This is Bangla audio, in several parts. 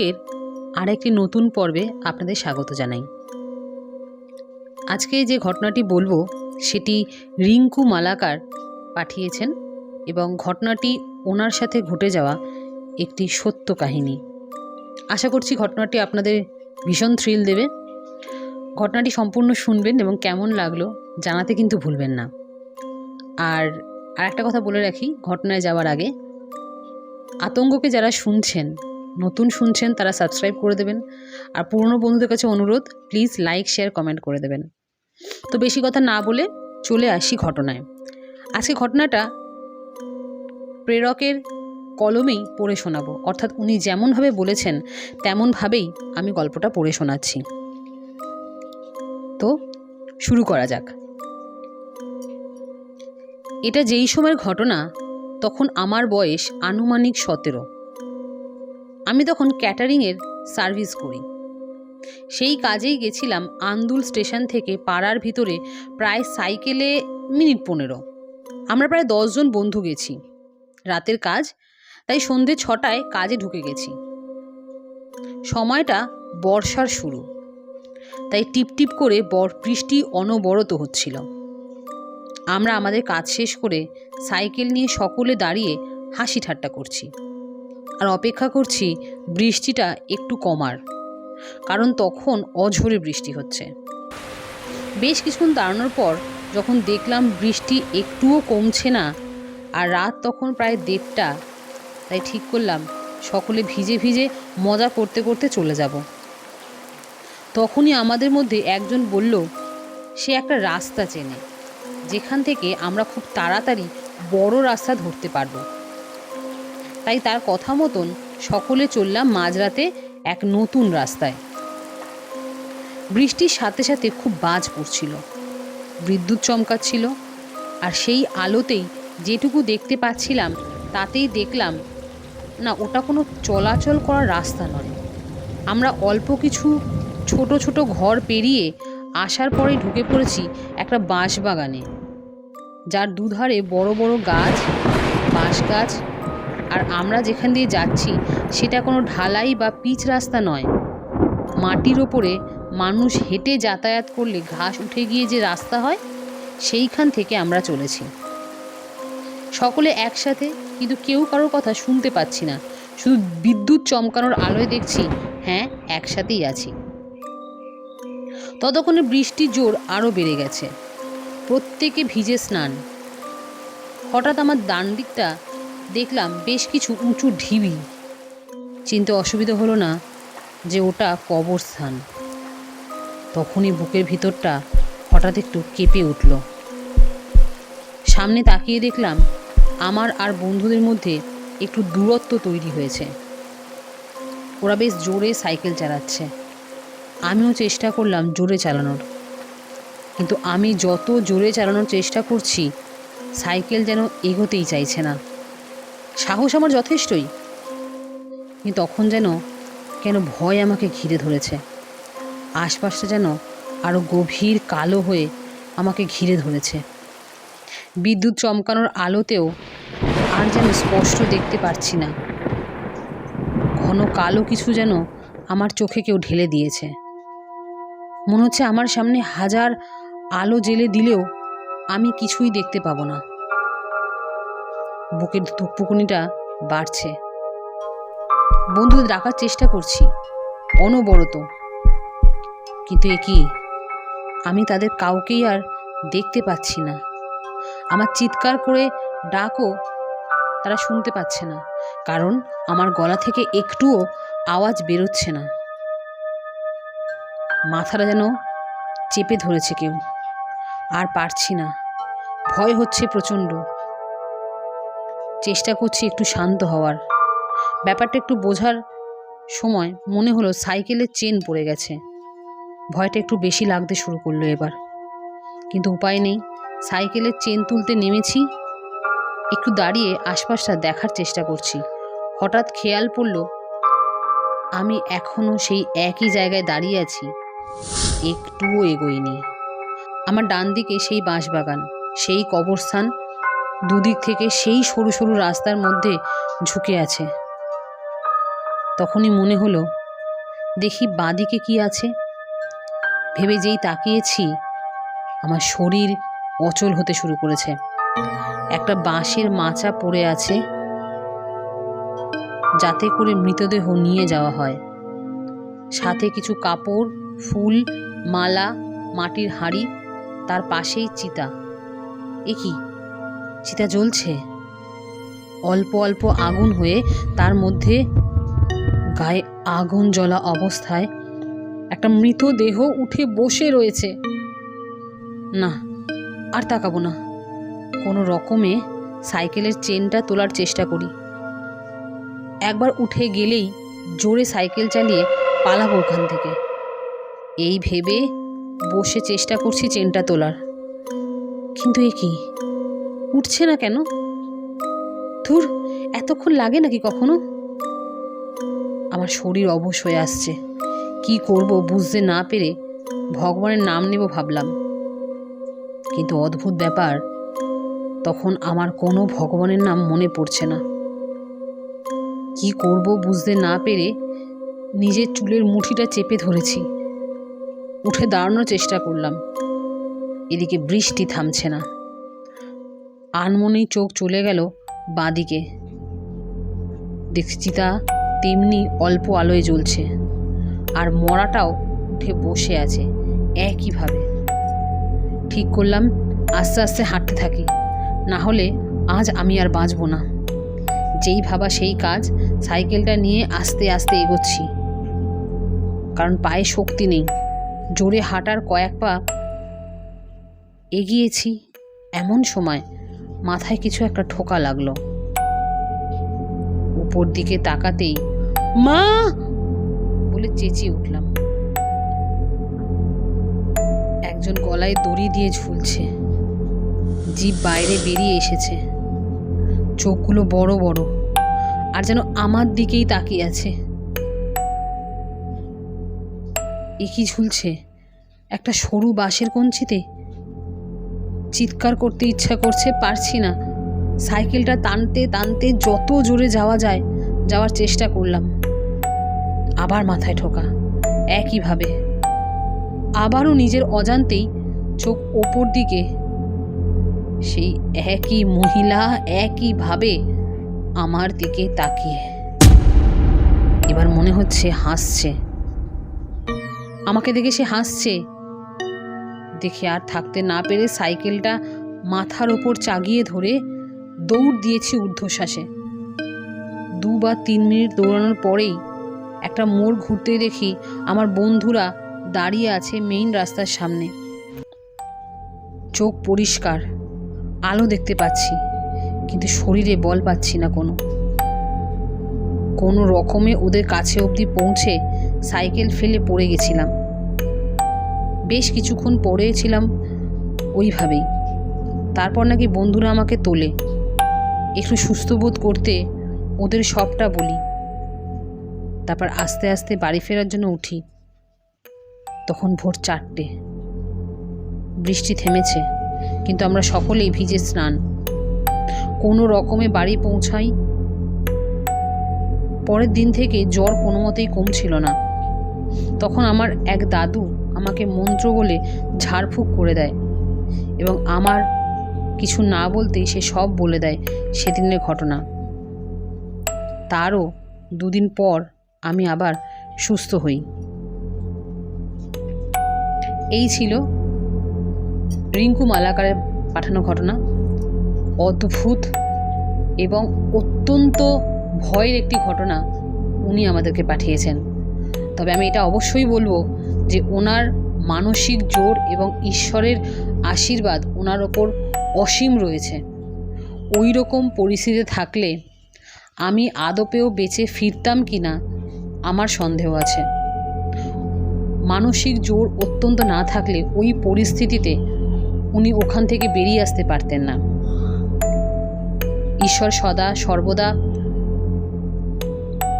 আতঙ্কের আরেকটি নতুন পর্বে আপনাদের স্বাগত জানাই। আজকে যে ঘটনাটি বলব, সেটি রিঙ্কু মালাকার পাঠিয়েছেন এবং ঘটনাটি ওনার সাথে ঘটে যাওয়া একটি সত্য কাহিনী। আশা করছি ঘটনাটি আপনাদের ভীষণ থ্রিল দেবে। ঘটনাটি সম্পূর্ণ শুনবেন এবং কেমন লাগল জানাতে কিন্তু ভুলবেন না। আর আরেকটা কথা বলে রাখি, ঘটনায় যাওয়ার আগে আতঙ্ককে যারা শুনছেন নতুন শুনছেন তারা সাবস্ক্রাইব করে দেবেন। আর পুরনো বন্ধুদের কাছে অনুরোধ প্লিজ লাইক শেয়ার কমেন্ট করে দেবেন। তো বেশি কথা না বলে চলে আসি ঘটনায়। আজকে ঘটনাটা প্রেরকের কলমেই পড়ে শোনাবো। অর্থাৎ উনি যেমনভাবে বলেছেন, তেমনভাবেই আমি গল্পটা পড়ে শোনাচ্ছি। তো শুরু করা যাক। এটা যেই সময়ের ঘটনা, তখন আমার বয়স আনুমানিক সতেরো। আমি তখন ক্যাটারিংয়ের সার্ভিস করি। সেই কাজেই গেছিলাম আন্দুল স্টেশন থেকে পাড়ার ভিতরে প্রায় সাইকেলে মিনিট পনেরো। আমরা প্রায় দশজন বন্ধু গেছি। রাতের কাজ, তাই সন্ধে ছটায় কাজে ঢুকে গেছি। সময়টা বর্ষার শুরু। তাই টিপটিপ করে বর বৃষ্টি অনবরত হচ্ছিল। আমরা আমাদের কাজ শেষ করে সাইকেল নিয়ে সকলে দাঁড়িয়ে হাসি ঠাট্টা করছি। আর অপেক্ষা করছি বৃষ্টিটা একটু কমার। কারণ তখন অঝোরে বৃষ্টি হচ্ছে। বেশ কিছুক্ষণ দাঁড়ানোর পর যখন দেখলাম বৃষ্টি একটুও কমছে না, আর রাত তখন প্রায় দেড়টা, তাই ঠিক করলাম সকলে ভিজে ভিজে মজা করতে করতে চলে যাব। তখনই আমাদের মধ্যে একজন বলল, সে একটা রাস্তা চেনে, যেখান থেকে আমরা খুব তাড়াতাড়ি বড় রাস্তা ধরতে পারব। তাই তার কথা মতন সকলে চললাম মাঝরাতে এক নতুন রাস্তায়। বৃষ্টির সাথে সাথে খুব বাজ পড়ছিল। বিদ্যুৎ চমকাচ্ছিল আর সেই আলোতেই যেটুকু দেখতে পাচ্ছিলাম তাতেই দেখলাম, না, ওটা কোনো চলাচল করার রাস্তা নয়। আমরা অল্প কিছু ছোট ছোট ঘর পেরিয়ে আসার পরেই ঢুকে পড়েছি একটা বাঁশ বাগানে যার দুধারে বড় বড় গাছ বাঁশ গাছ আর আমরা যেখান দিয়ে যাচ্ছি, সেটা কোনো ঢালাই বা পিচ রাস্তা নয়। মাটির ওপরে মানুষ হেঁটে যাতায়াত করলে ঘাস উঠে গিয়ে যে রাস্তা হয়, সেইখান থেকে আমরা চলেছি। সকলে একসাথে, কিন্তু কেউ কারোর কথা শুনতে পাচ্ছি না। শুধু বিদ্যুৎ চমকানোর আলোয় দেখছি হ্যাঁ একসাথেই আছি। ততক্ষণে বৃষ্টির জোর আরও বেড়ে গেছে। প্রত্যেকে ভিজে স্নান। হঠাৎ আমার ডান দিকটা দেখলাম বেশ কিছু উঁচু ঢিবি। চিনতে অসুবিধা হলো না যে ওটা কবরস্থান। তখনই বুকের ভিতরটা হঠাৎ একটু কেঁপে উঠল। সামনে তাকিয়ে দেখলাম আমার আর বন্ধুদের মধ্যে একটু দূরত্ব তৈরি হয়েছে। ওরা বেশ জোরে সাইকেল চালাচ্ছে। আমিও চেষ্টা করলাম জোরে চালানোর। কিন্তু আমি যত জোরে চালানোর চেষ্টা করছি, সাইকেল যেন এগোতেই চাইছে না। সাহস আমার যথেষ্টই। কিন্তু তখন যেন, কেন ভয় আমাকে ঘিরে ধরেছে। আশপাশটা যেন আরও গভীর কালো হয়ে আমাকে ঘিরে ধরেছে। বিদ্যুৎ চমকানোর আলোতেও আর যেন স্পষ্ট দেখতে পারছি না। ঘন কালো কিছু যেন আমার চোখে কেউ ঢেলে দিয়েছে। মনে হচ্ছে আমার সামনে হাজার আলো জেলে দিলেও আমি কিছুই দেখতে পাবো না। বুকের ধুকপুকুনিটা বাড়ছে। বন্ধুদের ডাকার চেষ্টা করছি, অনবরত। কিন্তু এ কি? আমি তাদের কাউকেই আর দেখতে পাচ্ছি না। আমার চিৎকার করে ডাকও তারা শুনতে পাচ্ছে না, কারণ আমার গলা থেকে একটুও আওয়াজ বেরোচ্ছে না। মাথাটা যেন চেপে ধরেছে কেউ। আর পারছি না। ভয় হচ্ছে প্রচণ্ড। চেষ্টা করছি একটু শান্ত হওয়ার। ব্যাপারটা একটু বোঝার সময় মনে হলো সাইকেলের চেন পড়ে গেছে। ভয়টা একটু বেশি লাগতে শুরু করল এবার। কিন্তু উপায় নেই, সাইকেলের চেন তুলতে নেমেছি। একটু দাঁড়িয়ে আশপাশটা দেখার চেষ্টা করছি। হঠাৎ খেয়াল পড়ল, আমি এখনও সেই একই জায়গায় দাঁড়িয়ে আছি। একটুও এগোইনি আমার ডান দিকে সেই বাঁশবাগান, সেই কবরস্থান দুদিক থেকে সেই সরু সরু রাস্তার মধ্যে ঝুঁকে আছে। তখনই মনে হলো, দেখি বাঁদিকে কি আছে। ভেবে যেই তাকিয়েছি, আমার শরীর অচল হতে শুরু করেছে। একটা বাঁশের মাচা পড়ে আছে, যাতে করে মৃতদেহ নিয়ে যাওয়া হয়। সাথে কিছু কাপড়, ফুল, মালা, মাটির হাঁড়ি, তার পাশেই চিতা। এ কি? চিতা জ্বলছে। অল্প অল্প আগুন হয়ে তার মধ্যে গায়ে আগুন জ্বলা অবস্থায় একটা মৃতদেহ উঠে বসে রয়েছে। না, আর তাকাবো না। কোনো রকমে সাইকেলের চেনটা তোলার চেষ্টা করি। একবার উঠে গেলেই জোরে সাইকেল চালিয়ে পালাবো ওখান থেকে। এই ভেবে বসে চেষ্টা করছি চেনটা তোলার। কিন্তু এ কি? উঠছে না কেন? ধুর, এতক্ষণ লাগে নাকি কখনো? আমার শরীর অবশ হয়ে আসছে। কি করব বুঝতে না পেরে ভগবানের নাম নেব ভাবলাম। কিন্তু অদ্ভুত ব্যাপার, তখন আমার কোনো ভগবানের নাম মনে পড়ছে না। কি করব বুঝতে না পেরে নিজের চুলের মুঠিটা চেপে ধরেছি। উঠে দাঁড়ানোর চেষ্টা করলাম। এদিকে বৃষ্টি থামছে না। আনমনেই চোখ চলে গেল বাঁদিকে। দেখছি তা তেমনি অল্প আলোয় জ্বলছে। আর মরাটাও উঠে বসে আছে, একইভাবে। ঠিক করলাম, আস্তে আস্তে হাঁটতে থাকি। না হলে আজ আমি আর বাঁচব না। যেই ভাবা সেই কাজ, সাইকেলটা নিয়ে আস্তে আস্তে এগোচ্ছি। কারণ পায়ে শক্তি নেই। জোরে হাঁটার কয়েক পা এগিয়েছি এমন সময় মাথায় কিছু একটা ঠোকা লাগল। উপর দিকে তাকাতেই, মা! বলে চেঁচিয়ে উঠলাম। একজন গলায় দড়ি দিয়ে ঝুলছে। জিভ বাইরে বেরিয়ে এসেছে। চোখগুলো বড় বড়, আর যেন আমার দিকেই তাকিয়ে আছে। এ কি ঝুলছে? একটা সরু বাঁশের কঞ্চিতে চিৎকার করতে ইচ্ছা করছে, পারছি না। সাইকেলটা টানতে টানতে যত জোরে যাওয়া যায়, যাওয়ার চেষ্টা করলাম। আবার মাথায় ঠোকা, একইভাবে। আবারও নিজের অজান্তেই চোখ ওপর দিকে। সেই একই মহিলা একইভাবে আমার দিকে তাকিয়ে। এবার মনে হচ্ছে হাসছে। আমাকে দেখে সে হাসছে। দেখে আর থাকতে না পেরে সাইকেলটা মাথার ওপর চাগিয়ে ধরে দৌড় দিয়েছি ঊর্ধ্বশ্বাসে। দু বা তিন মিনিট দৌড়ানোর পরেই একটা মোড় ঘুরতে দেখি আমার বন্ধুরা দাঁড়িয়ে আছে মেইন রাস্তার সামনে। চোখ পরিষ্কার, আলো দেখতে পাচ্ছি, কিন্তু শরীরে বল পাচ্ছি না কোনো। কোনো রকমে ওদের কাছে অবধি পৌঁছে সাইকেল ফেলে পড়ে গেছিলাম। বেশ কিছুক্ষণ পড়েছিলাম ওইভাবেই। তারপর নাকি বন্ধুরা আমাকে তোলে। একটু সুস্থ বোধ করতে ওদের সবটা বলি। তারপর আস্তে আস্তে বাড়ি ফেরার জন্য উঠি। তখন ভোর চারটে। বৃষ্টি থেমেছে, কিন্তু আমরা সকলেই ভিজে স্নান। কোনো রকমে বাড়ি পৌঁছাই। পরের দিন থেকে জ্বর কোনো মতেই কমছিল না। তখন আমার এক দাদু আমাকে মন্ত্র বলে ঝাড়ফুঁক করে দেয় এবং আমার কিছু না বলতেই সে সব বলে দেয় সেদিনের ঘটনা। তারও দুদিন পর আমি আবার সুস্থ হই। এই ছিল রিঙ্কু মালাকারের পাঠানো ঘটনা। অদ্ভুত এবং অত্যন্ত ভয়ের একটি ঘটনা উনি আমাদেরকে পাঠিয়েছেন। তবে আমি এটা অবশ্যই বলব যে ওনার মানসিক জোর এবং ঈশ্বরের আশীর্বাদ ওনার ওপর অসীম রয়েছে। ওই রকম পরিস্থিতিতে থাকলে আমি আদপেও বেঁচে ফিরতাম কি না আমার সন্দেহ আছে। মানসিক জোর অত্যন্ত না থাকলে ওই পরিস্থিতিতে উনি ওখান থেকে বেরিয়ে আসতে পারতেন না। ঈশ্বর সদা সর্বদা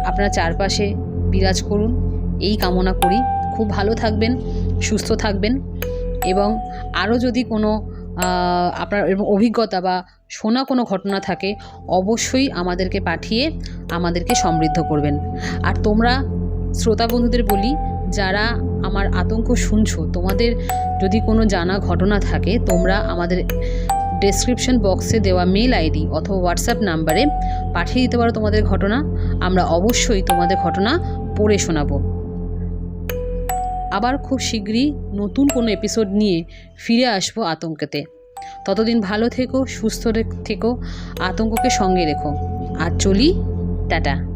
আপনার চারপাশে বিরাজ করুন। এই কামনা করি। খুব ভালো থাকবেন, সুস্থ থাকবেন এবং আরও যদি কোনো আপনার অভিজ্ঞতা বা শোনা কোনো ঘটনা থাকে, অবশ্যই আমাদেরকে পাঠিয়ে আমাদেরকে সমৃদ্ধ করবেন। আর তোমরা শ্রোতা বন্ধুদের বলি, যারা আমার আতঙ্ক শুনছো, তোমাদের যদি কোনো জানা ঘটনা থাকে, তোমরা আমাদের ডেসক্রিপশন বক্সে দেওয়া মেল আইডি অথবা হোয়াটসঅ্যাপ নাম্বারে পাঠিয়ে দিতে পারো তোমাদের ঘটনা। আমরা অবশ্যই তোমাদের ঘটনা পড়ে শোনাবো। আবার খুব শীঘ্রই নতুন কোনো এপিসোড নিয়ে ফিরে আসব আতঙ্কেতে। ততদিন ভালো থেকো, সুস্থ থেকো, আতঙ্ককে সঙ্গে রেখো। আর চলি, টাটা।